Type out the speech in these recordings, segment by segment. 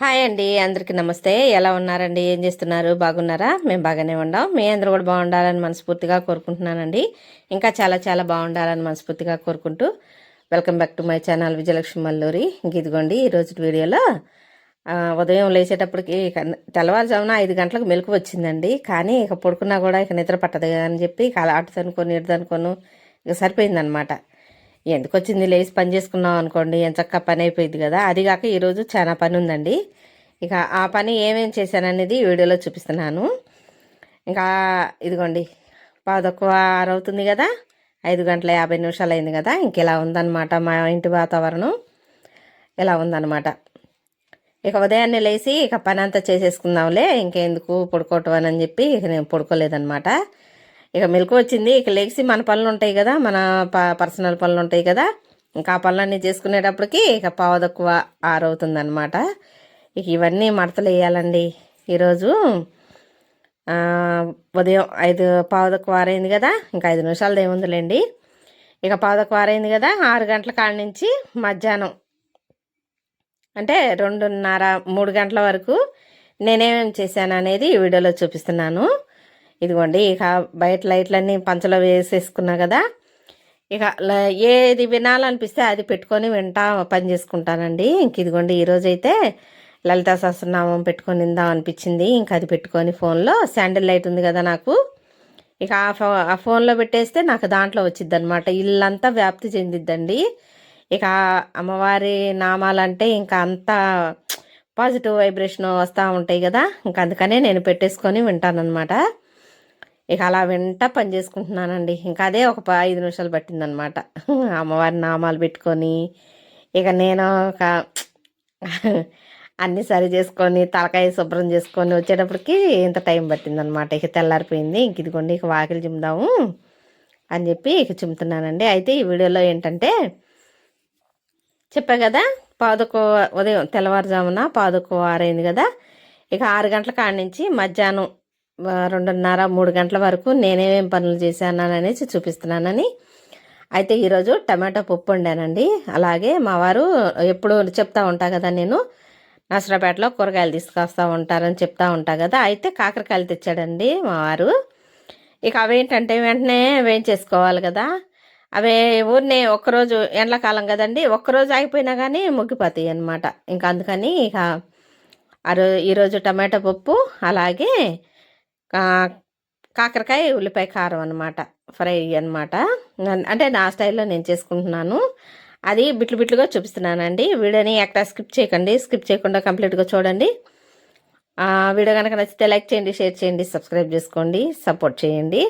Hi అండి అందరికీ నమస్తే. ఎలా ఉన్నారండి? ఏం చేస్తున్నారు? బాగున్నారా? మేము బాగానే ఉన్నాం మీ అందరూ కూడా బాగుండాలని మనస్ఫూర్తిగా కోరుకుంటున్నానండి. ఇంకా చాలా చాలా బాగుండాలని మనస్ఫూర్తిగా కోరుకుంటూ welcome back to my channel Vijayalakshmi Malluri. ఇంక ఈరోజు వీడియోలో ఉదయం లేచేటప్పటికి తెల్లవారుజామున ఐదు గంటలకు మెలకు వచ్చిందండి. కానీ ఇక పడుకున్నా కూడా ఇక నిద్ర పట్టదు కదా అని చెప్పి ఇక అటు అనుకొని ఇటు అనుకోను ఇక సరిపోయిందనమాట ఎందుకు వచ్చింది లేచి పని చేసుకున్నాం అనుకోండి ఎంత చక్కగా పని అయిపోయింది కదా. అది కాక ఈరోజు చాలా పని ఉందండి. ఇక ఆ పని ఏమేమి చేశాననేది వీడియోలో చూపిస్తున్నాను. ఇంకా ఇదిగోండి పాదొక్కువ ఆరు అవుతుంది కదా. ఐదు గంటల యాభై నిమిషాలు అయింది కదా. ఇంకెలా ఉందన్నమాట మా ఇంటి వాతావరణం. ఇలా ఉందన్నమాట. ఇక ఉదయాన్నే లేచి ఇక పని అంతా చేసేసుకుందాంలే. ఇంకెందుకు పడుకోవటం అని చెప్పి ఇక నేను పడుకోలేదన్నమాట. ఇక మెలకు వచ్చింది. ఇక లేచి మన పనులు ఉంటాయి కదా మన ప పర్సనల్ పనులు ఉంటాయి కదా ఇంకా ఆ పనులన్నీ చేసుకునేటప్పటికి ఇక పావుదక్కువ ఆరవుతుంది అనమాట ఇక ఇవన్నీ మడతలు వేయాలండి. ఈరోజు ఉదయం ఐదు పావుదక్కువ ఆరైంది కదా ఇంకా ఐదు నిమిషాలు ఏముందిలేండి ఇక పావుదక్కువ ఆరైంది కదా ఆరు గంటల కాడ నుంచి మధ్యాహ్నం అంటే రెండున్నర మూడు గంటల వరకు నేనేమేం చేశాను అనేది ఈ వీడియోలో చూపిస్తున్నాను. ఇదిగోండి ఇక బయట లైట్లన్నీ పంచలో వేసేసుకున్నా కదా ఇక ల- ఏది వినాలనిపిస్తే అది పెట్టుకొని వింటా పని చేసుకుంటానండి. ఇంక ఇదిగోండి ఈరోజైతే లలితా సహస్రనామం పెట్టుకొని విందాం అనిపించింది. ఇంక అది పెట్టుకొని ఫోన్లో శాండిల్ లైట్ ఉంది కదా నాకు ఇక ఆ ఫో ఆ ఫోన్లో పెట్టేస్తే నాకు దాంట్లో వచ్చింది అనమాట ఇల్లంతా వ్యాప్తి చెందిద్దండి. ఇక అమ్మవారి నామాలంటే ఇంకా అంతా పాజిటివ్ వైబ్రేషన్ వస్తూ ఉంటాయి కదా ఇంకా అందుకనే నేను పెట్టేసుకొని వింటానన్నమాట. ఇక అలా వెంట పని చేసుకుంటున్నానండి. ఇంకా అదే ఒక ప- ఐదు నిమిషాలు పట్టిందనమాట. అమ్మవారి నామాలు పెట్టుకొని ఇక నేను ఒక అన్నీ సరి చేసుకొని తలకాయ శుభ్రం చేసుకొని వచ్చేటప్పటికి ఇంత టైం పట్టిందనమాట. ఇక తెల్లారిపోయింది. ఇంక ఇదిగోండి ఇక వాకిలి చిమ్దాము అని చెప్పి ఇక చిమ్ముతున్నానండి. అయితే ఈ వీడియోలో ఏంటంటే చెప్పా కదా పాదుకో ఉదయం తెల్లవారుజామున పాదుకో ఆరైంది కదా. ఇక ఆరు గంటల కాడ నుంచి మధ్యాహ్నం రెండున్నర మూడు గంటల వరకు నేనేమేం పనులు చేశాను అనేసి చూపిస్తున్నానని. అయితే ఈరోజు టమాటో పప్పు వండానండి. అలాగే మా వారు ఎప్పుడు చెప్తా ఉంటా కదా నేను నసరాపేటలో కూరగాయలు తీసుకొస్తా ఉంటారని చెప్తా ఉంటా కదా. అయితే కాకరకాయలు తెచ్చాడండి మా వారు. ఇక అవేంటంటే వెంటనే వేయించేసుకోవాలి కదా. అవే ఊరినే ఒక్కరోజు ఎండాకాలం కదండి ఒక్కరోజు ఆగిపోయినా కానీ ముగ్గిపోతాయి అన్నమాట. ఇంకా అందుకని ఇక ఆ ఈరోజు టమాటా పప్పు అలాగే కాకరకాయ ఉల్లిపాయ కారం అనమాట ఫ్రై అనమాట అంటే నా స్టైల్లో నేను చేసుకుంటున్నాను. అది బిట్లు బిట్లుగా చూపిస్తున్నానండి. వీడియోని ఎక్కడ స్కిప్ చేయకండి. స్కిప్ చేయకుండా కంప్లీట్గా చూడండి. వీడియో కనుక నచ్చితే లైక్ చేయండి షేర్ చేయండి సబ్స్క్రైబ్ చేసుకోండి సపోర్ట్ చేయండి.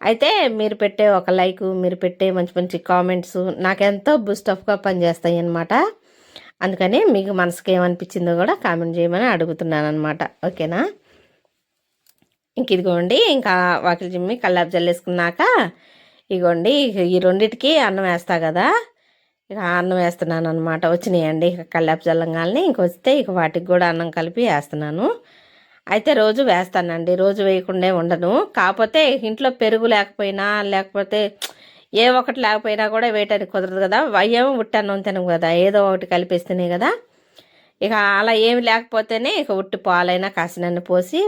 అయితే మీరు పెట్టే ఒక లైక్ మీరు పెట్టే మంచి మంచి కామెంట్స్ నాకెంతో బూస్టఫ్గా పనిచేస్తాయి అనమాట అందుకని మీకు మనసుకి ఏమనిపించిందో కూడా కామెంట్ చేయమని అడుగుతున్నాను అనమాట ఓకేనా? ఇంక ఇదిగోండి ఇంకా వాకిలి చిమ్మి కల్లాపు జల్లేసుకున్నాక ఇగోండి ఈ రెండిటికి అన్నం వేస్తా కదా ఇక అన్నం వేస్తున్నాను అనమాట వచ్చినాయండి ఇక కల్లాపు జల్లంగాల్ని. ఇంక వస్తే ఇక వాటికి కూడా అన్నం కలిపి వేస్తున్నాను. అయితే రోజు వేస్తానండి రోజు వేయకుండా ఉండను. కాకపోతే ఇంట్లో పెరుగు లేకపోయినా లేకపోతే ఏ ఒకటి లేకపోయినా కూడా వేయటానికి కుదరదు కదా. అయ్యేమో ఉట్టి అన్నం తినం కదా ఏదో ఒకటి కలిపిస్తున్నాయి కదా. ఇక అలా ఏమి లేకపోతేనే ఇక ఉట్టి పాలైనా కాసినన్ను పోసి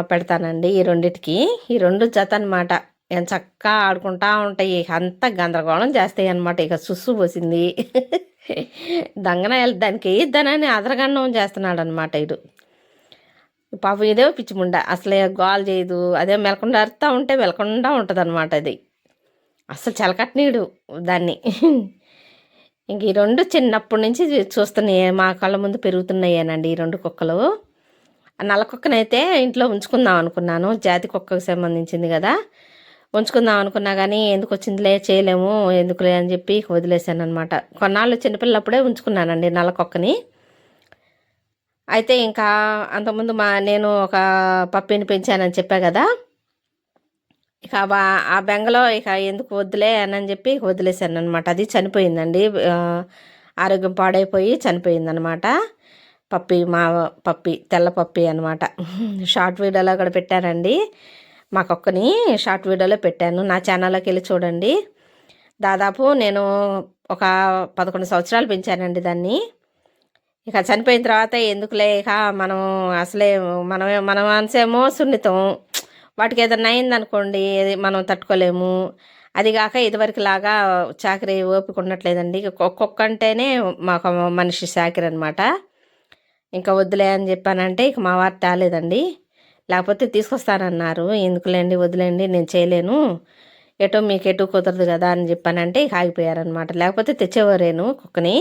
పెడతానండి ఈ రెండిటికి. ఈ రెండు జత అనమాట చక్కగా ఆడుకుంటా ఉంటాయి. అంత గందరగోళం చేస్తాయి అనమాట ఇక సుస్సు పోసింది. దంగన దానికి వేయద్దానని అదరగండం చేస్తున్నాడు అనమాట ఇడు. పాపం ఇదే పిచ్చిముండ. అసలే గోల్ చేయదు. అదే మెలకుండా అరుతా ఉంటే మెలకుండా ఉంటుంది అనమాట అది. అసలు చెలకట్నీడు దాన్ని. ఇంక ఈ రెండు చిన్నప్పటి నుంచి చూస్తున్నాయి. మా కళ్ళ ముందు పెరుగుతున్నాయేనండి ఈ రెండు కుక్కలు. ఆ నల్ల కుక్కనైతే ఇంట్లో ఉంచుకుందాం అనుకున్నాను. జాతి కుక్కకు సంబంధించింది కదా. ఉంచుకుందాం అనుకున్నా కానీ ఎందుకు వచ్చిందిలే చేయలేము ఎందుకులే అని చెప్పి వదిలేశాను అనమాట కొన్నాళ్ళు చిన్నపిల్లప్పుడే ఉంచుకున్నానండి నల్ల కుక్కని అయితే ఇంకా అంతకుముందు మా నేను ఒక పప్పిని పెంచానని చెప్పా కదా. ఇక ఆ బెంగలో ఇక ఎందుకు వద్దులే అని చెప్పి వదిలేశాను అనమాట అది చనిపోయిందండి. ఆరోగ్యం పాడైపోయి చనిపోయిందనమాట పప్పి మా పప్పి తెల్ల పప్పి అనమాట షార్ట్ వీడియోలో కూడా పెట్టారండి. మా కుక్కని షార్ట్ వీడియోలో పెట్టాను. నా ఛానల్లోకి వెళ్ళి చూడండి. దాదాపు నేను ఒక పదకొండు సంవత్సరాలు పెంచానండి దాన్ని. ఇక చనిపోయిన తర్వాత ఎందుకులే ఇక మనం అసలే మనం మన మనసేమో సున్నితం. వాటికి ఏదైనా అయిందనుకోండి మనం తట్టుకోలేము. అది కాక ఇదివరకు లాగా చాకరీ ఓపిక ఉండట్లేదండి. ఇక ఒక్కొక్క అంటేనే మాకు మనిషి చాకరీ అనమాట ఇంకా వద్దులే అని చెప్పానంటే ఇక మా వారు తేలేదండి లేకపోతే తీసుకొస్తానన్నారు. ఎందుకులేండి వదిలేండి నేను చేయలేను. ఎటో మీకు ఎటు కుదరదు కదా అని చెప్పానంటే ఇక ఆగిపోయారనమాట లేకపోతే తెచ్చేవారేను కుక్కని.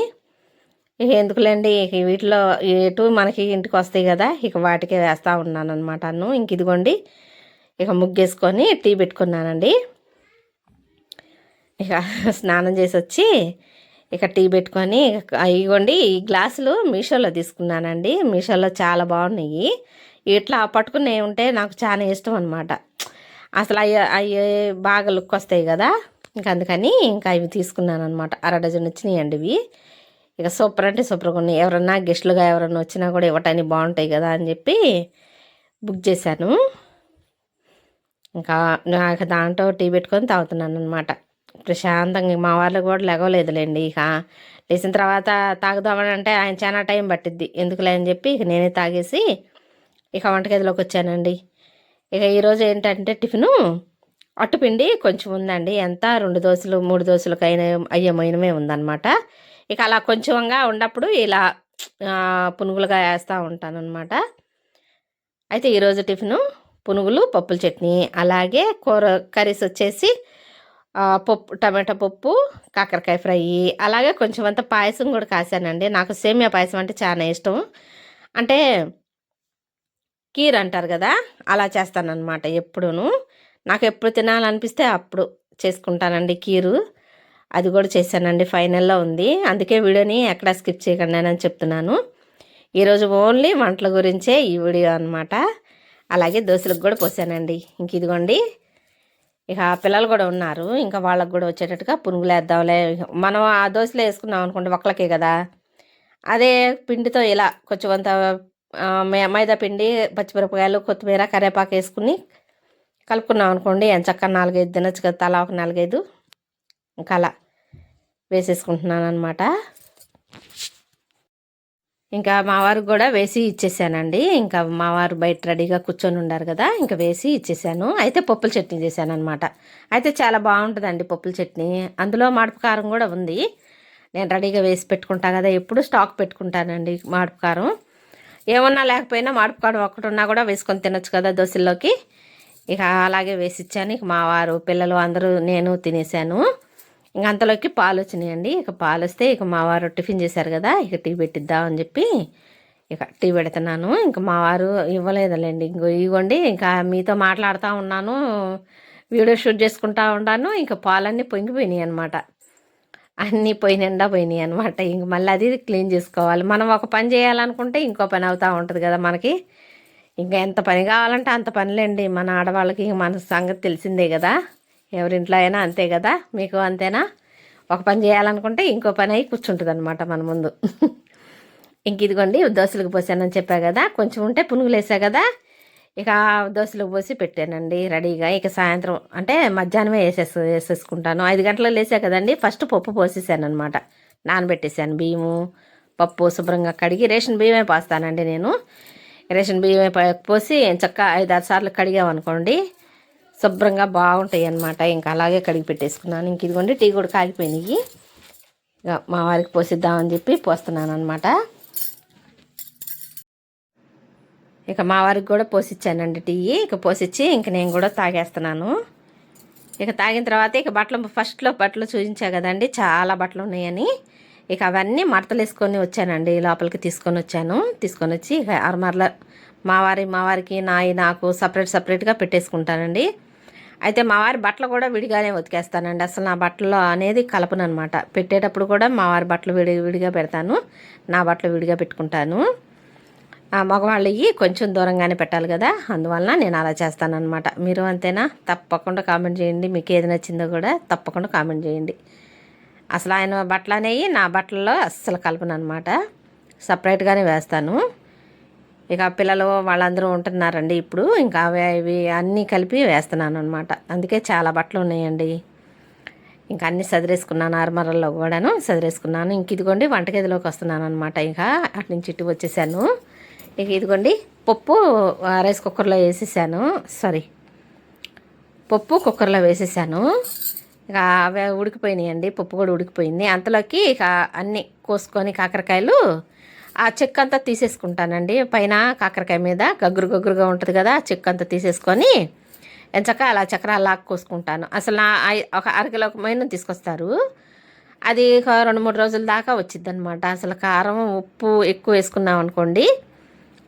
ఇక ఎందుకులేండి ఇక వీటిలో ఎటు మనకి ఇంటికి వస్తాయి కదా ఇక వాటికే వేస్తూ ఉన్నాను అనమాట అన్ను. ఇంక ఇదిగోండి ఇక ముగ్గేసుకొని టీ పెట్టుకున్నానండి. ఇక స్నానం చేసి వచ్చి ఇక టీ పెట్టుకొని ఇవ్వండి ఈ గ్లాసులు మీషోలో తీసుకున్నానండి. మీషోలో చాలా బాగున్నాయి. ఇట్లా పట్టుకునే ఉంటే నాకు చాలా ఇష్టం అనమాట అసలు అవి అవి బాగా లుక్ వస్తాయి కదా. ఇంక అందుకని ఇంకా ఇవి తీసుకున్నాను అనమాట అర డజన్ వచ్చినాయండి ఇవి. ఇక సూపర్ అంటే సూపర్గా ఉన్నాయి. ఎవరన్నా గెస్టులుగా ఎవరన్నా వచ్చినా కూడా ఇవ్వటానికి బాగుంటాయి కదా అని చెప్పి బుక్ చేశాను. ఇంకా నాకు దాంట్లో టీ పెట్టుకొని తాగుతున్నాను అనమాట ప్రశాంతంగా మా వాళ్ళకి కూడా లెగవలేదులేండి ఇక. లేచిన తర్వాత తాగుదామని అంటే ఆయన చాలా టైం పట్టిద్ది. ఎందుకులే అని చెప్పి ఇక నేనే తాగేసి ఇక వంటగదిలోకి వచ్చానండి. ఇక ఈరోజు ఏంటంటే టిఫిను అట్టుపిండి కొంచెం ఉందండి. ఎంత? రెండు దోశలు మూడు దోశలకు అయిన అయ్యే మైనమే ఉందన్నమాట. ఇక అలా కొంచెంగా ఉన్నప్పుడు ఇలా పునుగులుగా వేస్తూ ఉంటాను అనమాట అయితే ఈరోజు టిఫిను పునుగులు పప్పుల చట్నీ అలాగే కూర కర్రీస్ వచ్చేసి పప్పు టమాటా పప్పు కాకరకాయ ఫ్రై అలాగే కొంచెం అంత పాయసం కూడా కాసానండి. నాకు సేమియా పాయసం అంటే చాలా ఇష్టం. అంటే కీర్ అంటారు కదా అలా చేస్తానన్నమాట ఎప్పుడూను. నాకు ఎప్పుడు తినాలనిపిస్తే అప్పుడు చేసుకుంటానండి కీరు. అది కూడా చేశానండి ఫైనల్లో ఉంది. అందుకే వీడియోని ఎక్కడ స్కిప్ చేయకండి అని చెప్తున్నాను. ఈరోజు ఓన్లీ వంటల గురించే ఈ వీడియో అనమాట అలాగే దోశలకు కూడా పోసానండి. ఇంక ఇదిగోండి ఇక పిల్లలు కూడా ఉన్నారు. ఇంకా వాళ్ళకు కూడా వచ్చేటట్టుగా పునుగులు వేద్దాంలే మనం ఆ దోశలో వేసుకున్నాం అనుకోండి ఒక్కలకే కదా. అదే పిండితో ఇలా కొంచెం అంత మైదా పిండి పచ్చిమిరపకాయలు కొత్తిమీర కరివేపాకు వేసుకుని కలుపుకున్నాం అనుకోండి. ఎంత చక్కగా నాలుగైదు తినచ్చు కదా తలా ఒక నాలుగైదు. ఇంకా అలా వేసేసుకుంటున్నాను అనమాట ఇంకా మా వారికి కూడా వేసి ఇచ్చేసానండి. ఇంకా మా వారు బయట రెడీగా కూర్చొని ఉన్నారు కదా ఇంకా వేసి ఇచ్చేసాను. అయితే పప్పుల చట్నీ చేశాను అనమాట అయితే చాలా బాగుంటుందండి పప్పుల చట్నీ. అందులో మాడపకారం కూడా ఉంది. నేను రెడీగా వేసి పెట్టుకుంటా కదా ఎప్పుడు స్టాక్ పెట్టుకుంటానండి మాడపకారం ఏమన్నా లేకపోయినా మాడపకారం ఒకటి ఉన్నా కూడా వేసుకొని తినొచ్చు కదా దోశల్లోకి. ఇక అలాగే వేసి ఇచ్చాను. ఇక మా వారు పిల్లలు అందరూ నేను తినేసాను. ఇంక అంతలోకి పాలు వచ్చినాయండి ఇక పాలు వస్తే ఇక మా వారు టిఫిన్ చేశారు కదా ఇక టీ పెట్టిద్దామని చెప్పి ఇక టీ పెడుతున్నాను. ఇంకా మా వారు ఇవ్వలేదులేండి. ఇంకో ఇవ్వండి ఇంకా మీతో మాట్లాడుతూ ఉన్నాను వీడియో షూట్ చేసుకుంటా ఉన్నాను ఇంకా పాలన్నీ పొంగిపోయినాయి అనమాట అన్నీ పోయి నిండా పోయినాయి అనమాట ఇంక మళ్ళీ అది క్లీన్ చేసుకోవాలి. మనం ఒక పని చేయాలనుకుంటే ఇంకో పని అవుతూ ఉంటుంది కదా మనకి. ఇంకా ఎంత పని కావాలంటే అంత పనిలేండి. మన ఆడవాళ్ళకి మన సంగతి తెలిసిందే కదా. ఎవరింట్లో అయినా అంతే కదా? మీకు అంతేనా? ఒక పని చేయాలనుకుంటే ఇంకో పని అయి కూర్చుంటుంది అనమాట మన ముందు. ఇంక ఇదిగోండి దోశలకు పోసానని చెప్పా కదా? కొంచెం ఉంటే పునుగులు వేసా కదా? ఇక దోశలకు పోసి పెట్టానండి రెడీగా. ఇక సాయంత్రం అంటే మధ్యాహ్నమే వేసేసి వేసేసుకుంటాను. ఐదు గంటలకు లేసా కదండి ఫస్ట్ పప్పు పోసేసాను అనమాట నానబెట్టేసాను బియ్యము పప్పు శుభ్రంగా కడిగి రేషన్ బియ్యమే పోస్తానండి నేను. రేషన్ బియ్యమే పోసి చక్క ఐదు ఆరు సార్లు కడిగామనుకోండి శుభ్రంగా బాగుంటాయి అన్నమాట ఇంకా అలాగే కడిగి పెట్టేసుకున్నాను. ఇంక ఇదిగోండి టీ కూడా కాగిపోయినాయి. ఇక మా వారికి పోసిద్దామని చెప్పి పోస్తున్నాను అనమాట ఇక మా వారికి కూడా పోసిచ్చానండి టీ. ఇక పోసిచ్చి ఇంక నేను కూడా తాగేస్తున్నాను. ఇక తాగిన తర్వాత ఇక బట్టలు ఫస్ట్లో బట్టలు చూపించా కదండి చాలా బట్టలు ఉన్నాయని. ఇక అవన్నీ మడతలు వేసుకొని వచ్చానండి లోపలికి తీసుకొని వచ్చాను. తీసుకొని వచ్చి ఇక అరమరల మావారి మావారికి నాయి నాకు సపరేట్ సపరేట్గా పెట్టేసుకుంటానండి. అయితే మా వారి బట్టలు కూడా విడిగానే ఉతికేస్తానండి. అసలు నా బట్టలు అనేది కలపను అనమాట పెట్టేటప్పుడు కూడా మా వారి బట్టలు విడి విడిగా పెడతాను. నా బట్టలు విడిగా పెట్టుకుంటాను. మగవాళ్ళవి కొంచెం దూరంగానే పెట్టాలి కదా. అందువలన నేను అలా చేస్తానన్నమాట. మీరు అంతేనా? తప్పకుండా కామెంట్ చేయండి. మీకు ఏది నచ్చిందో కూడా తప్పకుండా కామెంట్ చేయండి. అసలు ఆయన బట్టలు అనేవి నా బట్టల్లో అస్సలు కలపను అనమాట సపరేట్గానే వేస్తాను. ఇక పిల్లలు వాళ్ళందరూ ఉంటున్నారండి ఇప్పుడు. ఇంకా అవి అవి అన్నీ కలిపి వేస్తున్నాను అనమాట అందుకే చాలా బట్టలు ఉన్నాయండి. ఇంకా అన్నీ సదిరేసుకున్నాను ఆర్మరల్లో కూడాను సదిరేసుకున్నాను. ఇంక ఇదిగోండి వంటగదిలోకి వస్తున్నాను అనమాట ఇంకా అటు నుంచి ఇటు వచ్చేసాను. ఇక ఇదిగోండి పప్పు ఆ, రైస్ కుక్కర్లో వేసేసాను. సారీ పప్పు కుక్కర్లో వేసేసాను. ఇక అవి ఉడికిపోయినాయండి పప్పు కూడా ఉడికిపోయింది. అంతలోకి ఇక అన్నీ కోసుకొని కాకరకాయలు ఆ చెక్క అంతా తీసేసుకుంటానండి. పైన కాకరకాయ మీద గగ్గురు గగ్గురుగా ఉంటుంది కదా ఆ చెక్క అంతా తీసేసుకొని ఎంచక అలా చక్రాలు లాక్కోసుకుంటాను అసలు నా అరకిలో ఒక అరకిలో మైన తీసుకొస్తారు. అది రెండు మూడు రోజుల దాకా వచ్చింది అనమాట అసలు కారం ఉప్పు ఎక్కువ వేసుకున్నాం అనుకోండి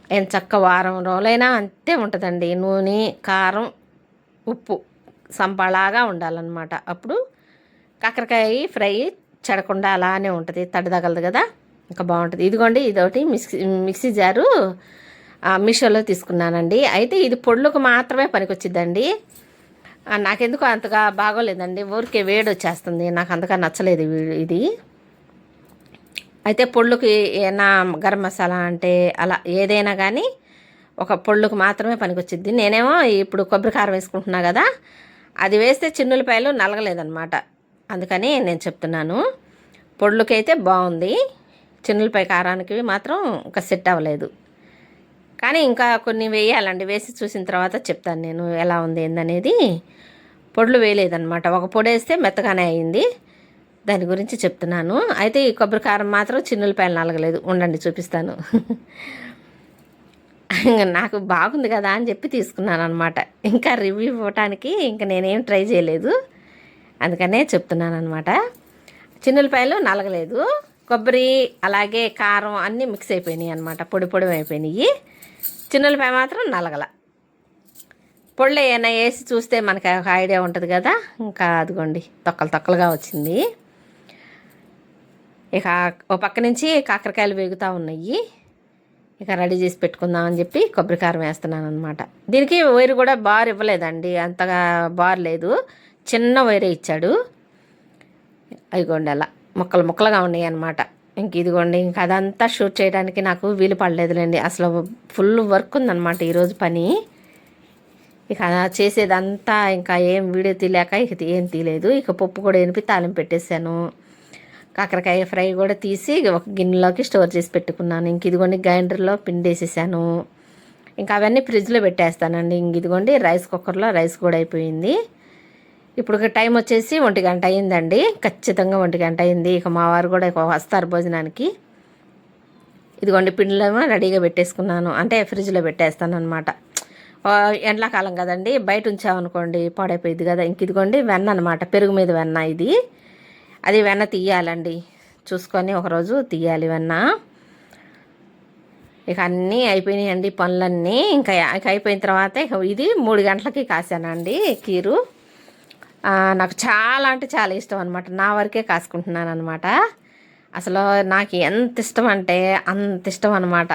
ఎంచక్క వారం రోజులైనా అంతే ఉంటుందండి. నూనె కారం ఉప్పు సంపలాగా ఉండాలన్నమాట. అప్పుడు కాకరకాయ ఫ్రై చెడకుండా అలానే ఉంటుంది తడి తగలదు కదా. ఇంకా బాగుంటుంది. ఇదిగోండి ఇదొకటి మిక్సీ మిక్సీ జారు ఆ, మీషోలో తీసుకున్నానండి. అయితే ఇది పొళ్ళకు మాత్రమే పనికొచ్చిద్దండి. ఆ, నాకెందుకు అంతగా బాగోలేదండి. ఊరికే వేడి వచ్చేస్తుంది నాకు అంతగా నచ్చలేదు ఇది. అయితే పొళ్ళుకి ఏమైనా గరం మసాలా అంటే అలా ఏదైనా కానీ ఒక పొళ్ళుకు మాత్రమే పనికొచ్చిద్ది. నేనేమో ఇప్పుడు కొబ్బరి కారం వేసుకుంటున్నా కదా అది వేస్తే చిన్నులపాయలు నలగలేదన్నమాట. అందుకని నేను చెప్తున్నాను. పొళ్ళుకైతే బాగుంది. చిన్నులపాయ కారానికి మాత్రం ఇంకా సెట్ అవ్వలేదు. కానీ ఇంకా కొన్ని వేయాలండి. వేసి చూసిన తర్వాత చెప్తాను నేను ఎలా ఉంది ఏందనేది. పొడులు వేయలేదన్నమాట. ఒక పొడి వేస్తే మెత్తగానే అయింది. దాని గురించి చెప్తున్నాను. అయితే ఈ కొబ్బరి కారం మాత్రం చిన్నులపాయలు నలగలేదు. ఉండండి చూపిస్తాను. నాకు బాగుంది కదా అని చెప్పి తీసుకున్నాను అనమాట ఇంకా రివ్యూ ఇవ్వటానికి ఇంకా నేనేం ట్రై చేయలేదు. అందుకనే చెప్తున్నాను అనమాట చిన్నులపాయలు నలగలేదు. కొబ్బరి అలాగే కారం అన్నీ మిక్స్ అయిపోయినాయి అనమాట పొడి పొడి అయిపోయినాయి. చిన్నలపై మాత్రం నలగల. పొళ్ళు ఏమైనా వేసి చూస్తే మనకి ఒక ఐడియా ఉంటుంది కదా? ఇంకా అదిగోండి తొక్కలు తొక్కలుగా వచ్చింది. ఇక ఓ పక్క నుంచి కాకరకాయలు వేగుతూ ఉన్నాయి. ఇక రెడీ చేసి పెట్టుకుందాం అని చెప్పి కొబ్బరి కారం వేస్తున్నాను అనమాట దీనికి వైరు కూడా బార్ ఇవ్వలేదండి అంతగా బార్ లేదు. చిన్న వైరే ఇచ్చాడు. అయిగోండి అలా. ముక్కలు ముక్కలుగా ఉన్నాయి అనమాట ఇంక ఇదిగోండి ఇంక అదంతా షూట్ చేయడానికి నాకు వీలు పడలేదులేండి. అసలు ఫుల్ వర్క్ ఉందన్నమాట ఈరోజు పని. ఇక చేసేదంతా ఇంకా ఏం వీడియో తీయలేక ఇక ఏం తీయలేదు ఇక పప్పు కూడా ఎనిపి తాలింపు పెట్టేశాను. కాకరకాయ ఫ్రై కూడా తీసి ఒక గిన్నెలోకి స్టోర్ చేసి పెట్టుకున్నాను. ఇంక ఇదిగోండి గ్రైండర్లో పిండేసేసాను. ఇంకా అవన్నీ ఫ్రిడ్జ్లో పెట్టేస్తానండి. ఇంక ఇదిగోండి రైస్ కుక్కర్లో రైస్ కూడా అయిపోయింది. ఇప్పుడు టైం వచ్చేసి ఒంటి గంట అయిందండి ఖచ్చితంగా ఒంటి గంట అయింది ఇక మా వారు కూడా వస్తారు భోజనానికి. ఇదిగోండి పిండిలో రెడీగా పెట్టేసుకున్నాను. అంటే ఫ్రిడ్జ్లో పెట్టేస్తాను అనమాట ఎండాకాలం కదండి బయట ఉంచామనుకోండి పాడైపోయింది కదా. ఇంక ఇదిగోండి వెన్న అనమాట పెరుగు మీద వెన్న ఇది. అది వెన్న తీయాలండి. చూసుకొని ఒకరోజు తీయాలి వెన్న. ఇక అన్నీ అయిపోయినాయండి పనులన్నీ. ఇంకా ఇక అయిపోయిన తర్వాత ఇక ఇది మూడు గంటలకి కాసానండి కీరు. నాకు చాలా అంటే చాలా ఇష్టం అనమాట నా వరకే కాసుకుంటున్నాను అనమాట అసలు నాకు ఎంత ఇష్టం అంటే అంత ఇష్టం అనమాట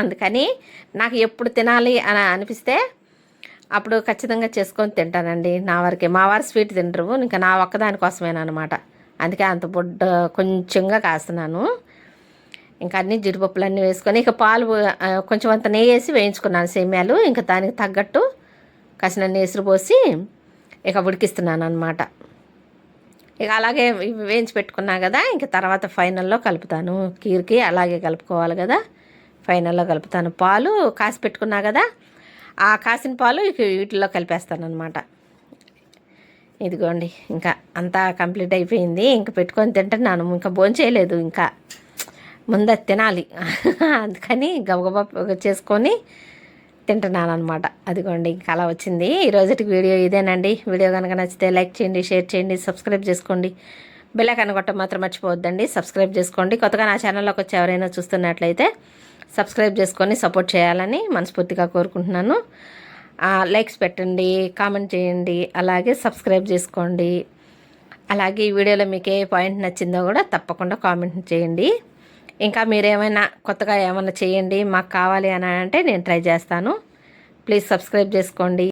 అందుకని నాకు ఎప్పుడు తినాలి అని అనిపిస్తే అప్పుడు ఖచ్చితంగా చేసుకొని తింటానండి. నా వరకే. మా వారు స్వీట్ తింటారు ఇంకా నా ఒక్కదాని కోసమేనమాట అందుకే అంత బుడ్డ కొంచెంగా కాస్తున్నాను. ఇంకా అన్ని జీడిపప్పులు అన్నీ వేసుకొని ఇక పాలు కొంచెం అంత నెయ్యి వేసి వేయించుకున్నాను సేమ్యాలు. ఇంకా దానికి తగ్గట్టు కాసిన నెసురు పోసి ఇక ఉడికిస్తున్నాను అనమాట ఇక అలాగే వేయించి పెట్టుకున్నా కదా ఇంక తర్వాత ఫైనల్లో కలుపుతాను కీర్కి అలాగే కలుపుకోవాలి కదా. ఫైనల్లో కలుపుతాను పాలు కాసి పెట్టుకున్నా కదా ఆ కాసిన పాలు ఇక వీటిల్లో కలిపేస్తాను అనమాట ఇదిగోండి ఇంకా అంతా కంప్లీట్ అయిపోయింది. ఇంకా పెట్టుకొని తింటున్నాను ఇంకా భోంచేయలేదు ఇంకా. ముందు తినాలి. అందుకని గబగబా చేసుకొని తింటున్నాను అనమాట అదిగోండి ఇంకా అలా వచ్చింది. ఈ వీడియో ఇదేనండి. వీడియో కనుక నచ్చితే లైక్ చేయండి షేర్ చేయండి సబ్స్క్రైబ్ చేసుకోండి. బెల్ ఐకాన్ కొట్ట మాత్రం మర్చిపోవద్దండి. సబ్స్క్రైబ్ చేసుకోండి. కొత్తగా నా ఛానల్లోకి వచ్చి ఎవరైనా చూస్తున్నట్లయితే సబ్స్క్రైబ్ చేసుకొని సపోర్ట్ చేయాలని మనస్ఫూర్తిగా కోరుకుంటున్నాను. లైక్స్ పెట్టండి కామెంట్ చేయండి అలాగే సబ్స్క్రైబ్ చేసుకోండి. అలాగే ఈ వీడియోలో మీకు ఏ పాయింట్ నచ్చిందో కూడా తప్పకుండా కామెంట్ చేయండి. ఇంకా మీరేమైనా కొత్తగా ఏమైనా చేయండి మాకు కావాలి అని అంటే నేను ట్రై చేస్తాను. ప్లీజ్ సబ్స్క్రైబ్ చేసుకోండి.